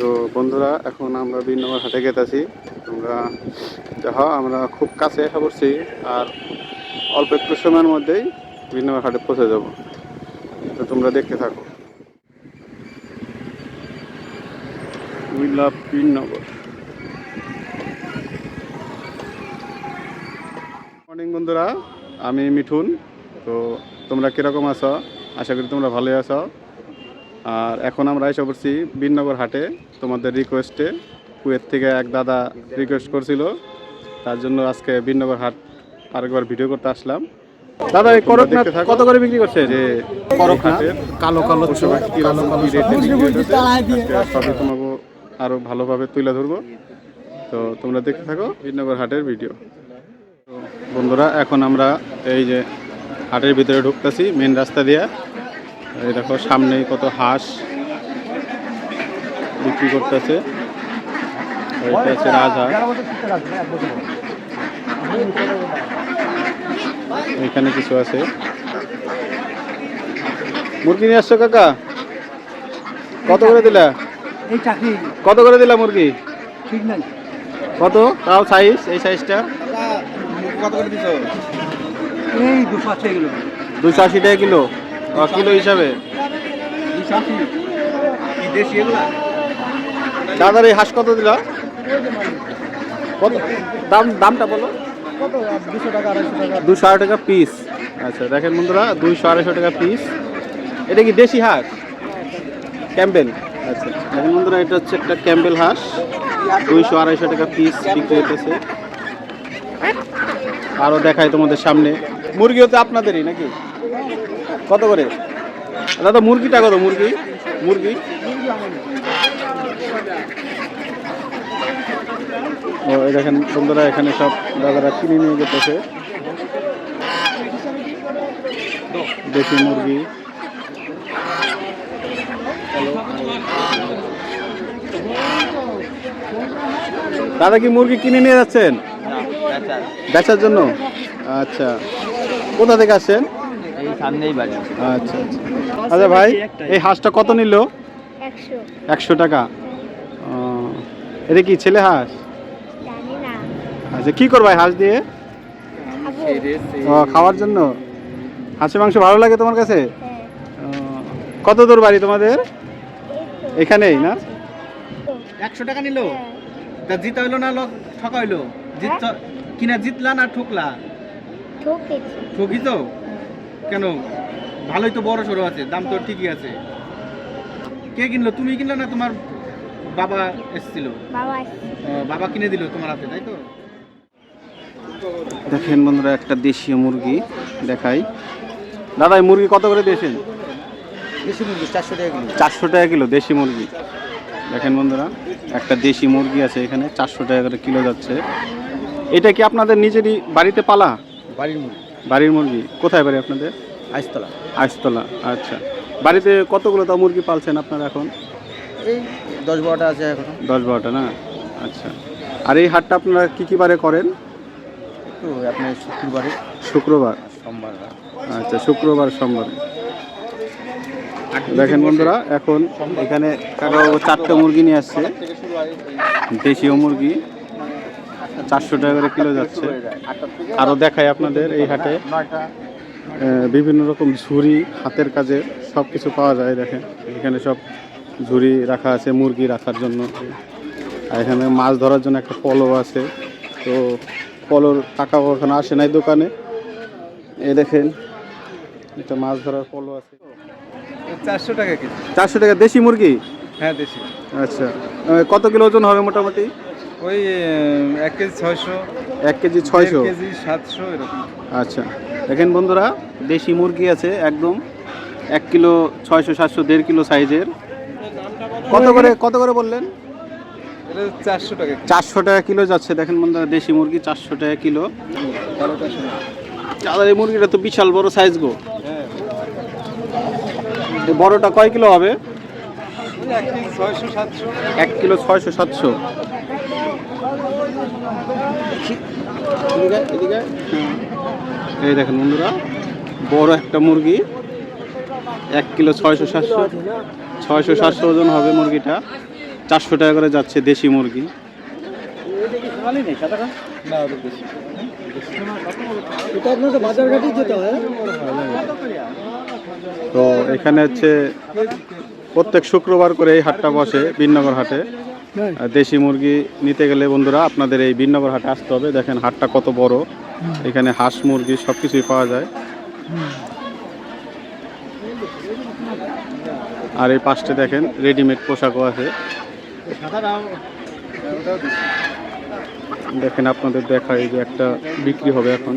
তো বন্ধুরা, এখন আমরা বিন নম্বর হাটে গেতেছি। তোমরা যাহা, আমরা খুব কাছে এসে পড়ছি আর অল্প একটু সময়ের মধ্যেই বিন নম্বর হাটে পৌঁছে যাব। তো তোমরা দেখতে থাকো। লাভ মর্নিং বন্ধুরা, আমি মিঠুন। তো তোমরা কীরকম আছো? আশা করি তোমরা ভালোই আছো। আর এখন আমরা এসে পড়ছি বিননগর হাটে তোমাদের রিকোয়েস্টে কুয়েত থেকে এক দাদা রিকোয়েস্ট করছিল। তার জন্য আজকে বিননগর হাট আরেকবার ভিডিও করতে আসলাম। দাদা এই করক কত করে বিক্রি করছে যে করক হাটের কালো কালো সবই তোমাকে আরও ভালোভাবে তুলে ধরবো। তো তোমরা দেখতে থাকো বিনগর হাটের ভিডিও তো বন্ধুরা এখন আমরা এই যে হাটের ভিতরে ঢুকতেছি মেন রাস্তা দিয়ে। এই দেখো সামনেই কত হাঁস বিক্রি করতেছে। এটা হচ্ছে রাজহাঁস এখানে কিছু আছে। মুরগি নিয়ে আসছো কাকা? কত করে দিলা? কত করে দিলা মুরগি? ঠিক নাই। কত? তাও সাইজ এই সাইজটা কত করে দিছো এই দুশো আছে এগুলো দুশো আশি টাকা কিলো? কিলো হিসাবে? দাদার এই হাঁস কত দিলা? কত? দাম, দামটা বলো। দুশো আড়াই টাকা পিস আচ্ছা দেখেন বন্ধুরা দুইশো আড়াইশো টাকা পিস এটা কি দেশি হাঁস? ক্যাম্বেল আচ্ছা দেখেন বন্ধুরা, এটা হচ্ছে একটা ক্যাম্বেল হাঁস। দুইশো আড়াইশো টাকা পিস বিক্রি হতেছে আরও দেখাই তোমাদের সামনে। মুরগি হচ্ছে আপনাদেরই নাকি? কত করে? দাদা মুরগিটা কত? মুরগি? মুরগি? ও দেখেন বন্ধুরা এখানে সব দাদারা কিনে নিয়ে যেতেছে। দেশি মুরগি। দাদা কি মুরগি কিনে নিয়ে যাচ্ছেন? বেচার জন্য? আচ্ছা। কোথা থেকে আসছেন? এই সামনেই বাড়ি। আচ্ছা আচ্ছা। আচ্ছা ভাই এই হাঁসটা কত নিল? একশো। টাকা। এটা কি ছেলে হাঁস? আচ্ছা কি করবাই হাঁস দিয়ে? ও খাওয়ার জন্য? হাঁসের মাংস ভালো লাগে তোমার কাছে? হ্যাঁ। কত দূর বাড়ি তোমাদের? এখানেই না? একশো টাকা নিলো? হ্যাঁ। তা জিতা হইল না লোক ঠকা হইল? জিত কিনা জিতলা না ঠকলা? ঠকেছি। তো? কেন? ভালোই তো বড় সড়ো আছে দাম তো ঠিকই আছে। কে কিনলো? তুমি কিনলো না তোমার বাবা এসেছিল? বাবা কিনে দিল তোমার হাতে তাই তো? দেখেন বন্ধুরা একটা দেশীয় মুরগি দেখাই। দাদা এই মুরগি কত করে দিয়েছেন? বেশি মুরগি চারশো টাকা কিলো। চারশো টাকা কিলো দেশি মুরগি। দেখেন বন্ধুরা একটা দেশি মুরগি আছে এখানে চারশো টাকা করে কিলো যাচ্ছে। এটা কি আপনাদের নিজেরই বাড়িতে পালা? বাড়ির মুরগি। বাড়ির মুরগি? কোথায় বাড়ি আপনাদের? আইসতলা। আইসতলা আচ্ছা। বাড়িতে কতগুলো তা মুরগি পালছেন আপনারা এখন? এই দশ বারোটা আছে এখন। দশ বারোটা না? আচ্ছা। আর এই হাটটা আপনারা কী কী বারে করেন? আপনার শুক্রবারে। শুক্রবার। সোমবার। আচ্ছা শুক্রবার সোমবার। দেখেন বন্ধুরা এখন এখানে চারটে মুরগি নিয়ে আসছে। দেশীয় মুরগি। চারশো টাকা করে কিলো যাচ্ছে। আরও দেখাই আপনাদের এই হাটে। বিভিন্ন রকম ঝুড়ি হাতের কাজে সব কিছু পাওয়া যায় দেখেন। এখানে সব ঝুড়ি রাখা আছে মুরগি রাখার জন্য। আর এখানে মাছ ধরার জন্য একটা পলো আছে। তো পলোর কাকাও এখানে আসে নাই দোকানে। এই দেখেন একটা মাছ ধরার পলো আছে। চারশো টাকা চারশো টাকা দেশি মুরগি? হ্যাঁ দেশি। আচ্ছা। কত কিলো ওজন হবে মোটামুটি? ওই এক কেজি ছয়শো এক কেজি ছয়শো? কেজি সাতশো এরকম। আচ্ছা। দেখেন বন্ধুরা দেশি মুরগি আছে একদম এক কিলো ছয়শো সাতশো দেড় কিলো সাইজের। কত করে কত করে বললেন? চারশো টাকা চারশো টাকা কিলো যাচ্ছে। দেখেন বন্ধুরা দেশি মুরগি চারশো টাকা কিলো। এই মুরগিটা তো বিশাল বড় সাইজ গো। হ্যাঁ বড়টা কয় কিলো হবে? এক কেজি ছয়শো সাতশো। এক কিলো ছয়শো সাতশো। এই দেখেন বন্ধুরা, বড় একটা মুরগি। এক কিলো ছয়শো সাতশো ছয়শো সাতশো ওজন হবে মুরগিটা। চারশো টাকা করে যাচ্ছে দেশি মুরগি। তো এখানে হচ্ছে প্রত্যেক শুক্রবার করে এই হাটটা বসে বিনগর হাটে। দেশি মুরগি নিতে গেলে বন্ধুরা আপনাদের এই বিনগর হাটে আসতে হবে। দেখেন হাটটা কত বড়। এখানে হাঁস মুরগি সব কিছুই পাওয়া যায়। আর এই পাশে দেখেন রেডিমেড পোশাকও আছে। দেখেন আপনাদের দেখা এই যে একটা বিক্রি হবে এখন।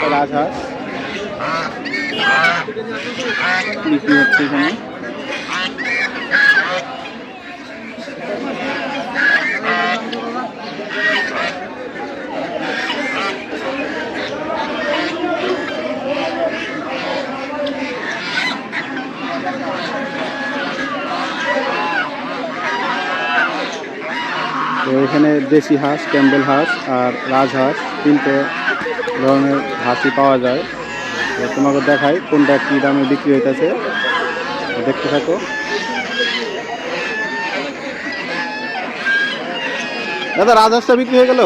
একটা রাজহাঁস বিক্রি হচ্ছে এখানে তো এখানে দেশি হাঁস ক্যাম্বেল হাঁস আর রাজহাঁস তিনটে ধরনের হাঁসই পাওয়া যায়। তোমাকে দেখাই কোনটা কী দামে বিক্রি হইতেছে। দেখতে থাকো। দাদা, রাজহাঁসটা বিক্রি হয়ে গেল?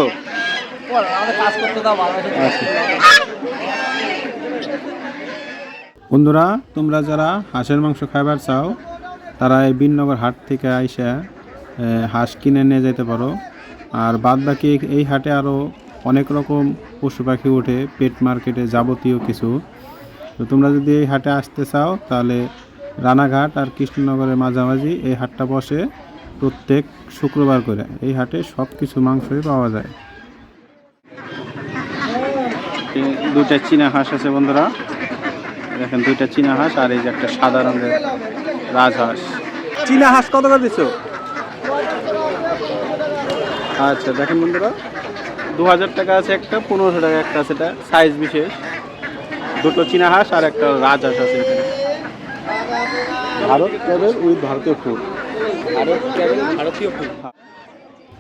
বন্ধুরা, তোমরা যারা হাঁসের মাংস খাবার চাও, তারা এই বিননগর হাট থেকে আইসা হাঁস কিনে নিয়ে যেতে পারো। আর বাদ বাকি এই হাটে আরও অনেক রকম পশু পাখি ওঠে পেট মার্কেটে যাবতীয় কিছু। তো তোমরা যদি এই হাটে আসতে চাও তাহলে রানাঘাট আর কৃষ্ণনগরের মাঝামাঝি এই হাটটা বসে প্রত্যেক শুক্রবার করে। এই হাটে সব কিছু মাংসই পাওয়া যায়। দুইটা চীনা হাঁস আছে বন্ধুরা। দেখেন দুইটা চীনা হাঁস আর এই যে একটা সাদা রঙের রাজহাঁস চীনা হাঁস কত করে দিচ্ছ আচ্ছা দেখেন বন্ধুরা। দু হাজার টাকা আছে একটা পনেরোশো টাকা একটা আছে এটা সাইজ বিশেষ। দুটো চীনা হাঁস আর একটা রাজহাঁস আছে এখানে। ভারত উইথ ভারতীয় ফুড। ভারতীয় ফুল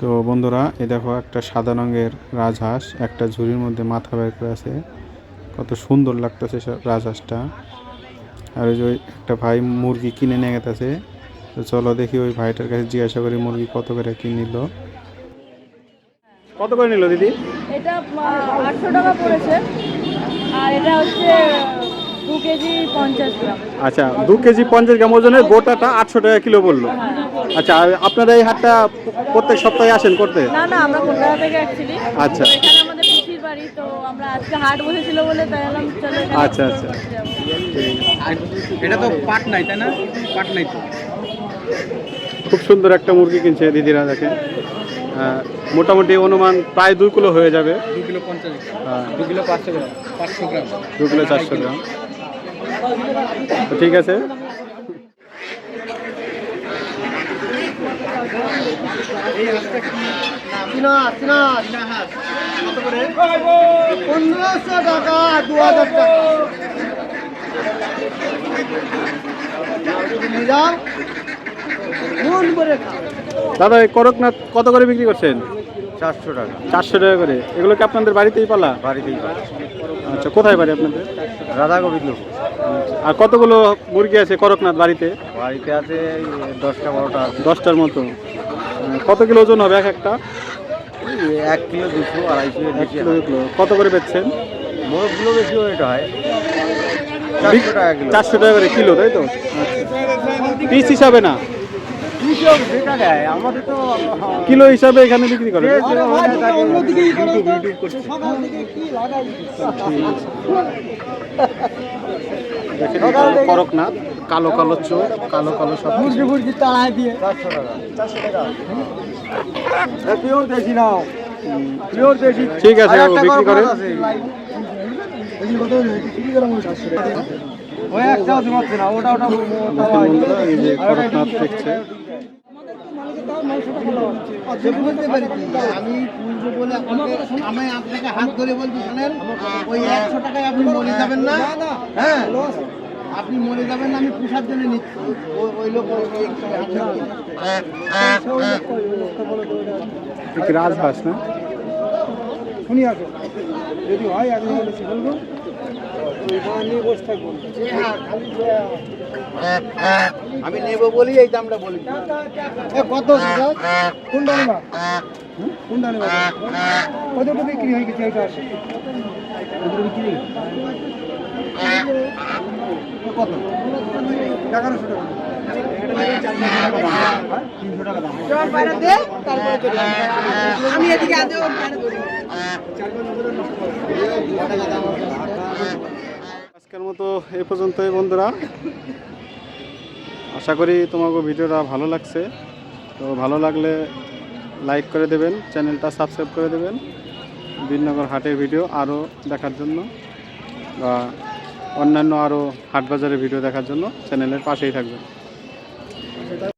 তো বন্ধুরা এ দেখো একটা সাদা রঙের রাজহাঁস একটা ঝুড়ির মধ্যে মাথা বের করে আছে। কত সুন্দর লাগতেছে সব রাজহাঁসটা। আর ওই যে ওই একটা ভাই মুরগি কিনে নিয়ে গেছে তো চলো দেখি ওই ভাইটার কাছে জিজ্ঞাসা করি মুরগি কত করে কি নিল। কত করে নিল দিদি? এটা আটশো টাকা পড়েছে। আর এটা হচ্ছে দু কেজি পঞ্চাশ গ্রাম। আচ্ছা দু কেজি পঞ্চাশ গ্রাম ওজনের গোটাটা আটশো টাকা কিলো বলল আচ্ছা আপনারা এই হাটটা প্রত্যেক সপ্তাহে আসেন করতে? না না আমরা কলকাতা থেকে অ্যাকচুয়ালি আচ্ছা। আমাদের পিসির বাড়ি তো আমরা আজকে হাট বসেছিল বলে তাই এলাম চলো আচ্ছা, আচ্ছা। এটা তো পাট নাই তাই না? পাট নাই তো। খুব সুন্দর একটা মুরগি কিনছে দিদিরা দেখেন। মোটামুটি অনুমান প্রায় দুই কিলো হয়ে যাবে। দু কিলো পঞ্চাশ গ্রাম। দু কিলো পাঁচশো গ্রাম পাঁচশো গ্রাম। দু কিলো চারশো গ্রাম। ঠিক আছে। করে? পনেরোশো টাকা দু হাজার টাকা। নিয়ে যাও করে খাও। দাদা এই করকনাথ কত করে বিক্রি করছেন? চারশো টাকা। চারশো টাকা করে। এগুলো কি আপনাদের বাড়িতেই পালা? বাড়িতেই আচ্ছা কোথায় বাড়ি আপনাদের? রাধা গোবিন্দ আর কতগুলো মুরগি আছে করকনাথ বাড়িতে? বাড়িতে আছে দশটা বারোটা দশটার মতো। কত কিলো ওজন হবে এক একটা? এক কিলো দুশো আড়াইশো এক কিলো কিলো। কত করে বেচছেন? মোরগগুলো বেশি ওয়েট হয়। চারশো টাকা কিলো। চারশো টাকা করে কিলো তাই তো? পিস হিসাবে না? দুশো যেটা দেয়। আমাদের তো কিলো হিসাবে এখানে বিক্রি করে। দেখেন করকনাথ কালো কালো চোখ কালো কালো সব কিছু। মুরগি তাড়ায় দিয়ে। চারশো টাকা। চারশো টাকা। পিওর দেশি নাও। পিওর দেশি। ঠিক আছে বিক্রি করেন ওই একটাও দিমাচ্ছে না ওটা ওটা করকনাথ দেখছে। বলতে পারি আমি পুজো বলে আপনাকে আমি আপনাকে হাত ধরে বলছি শোনেন ওই একশো টাকায় আপনি মরে যাবেন না। হ্যাঁ? আপনি মরে যাবেন না আমি পুষার জন্য নিচ্ছি। ও- ওই লোক রাজহাঁস না? শুনি আসো যদি হয় আমি বলেছি বলব। নিয়ে বসে থাকব আমি নেব বলি এই দামটা বলি এ কত কোনটা নেবা? কোনটা নেবা? কতটা বিক্রি হয়ে গেছে এটা কত এগারোশো টাকা। আজকের মতো এই পর্যন্তই বন্ধুরা। আশা করি তোমাকে ভিডিওটা ভালো লাগছে। তো ভালো লাগলে লাইক করে দেবেন, চ্যানেলটা সাবস্ক্রাইব করে দেবেন। বিনগর হাটের ভিডিও আরও দেখার জন্য বা অন্যান্য আরও হাট বাজারের ভিডিও দেখার জন্য চ্যানেলের পাশেই থাকবেন।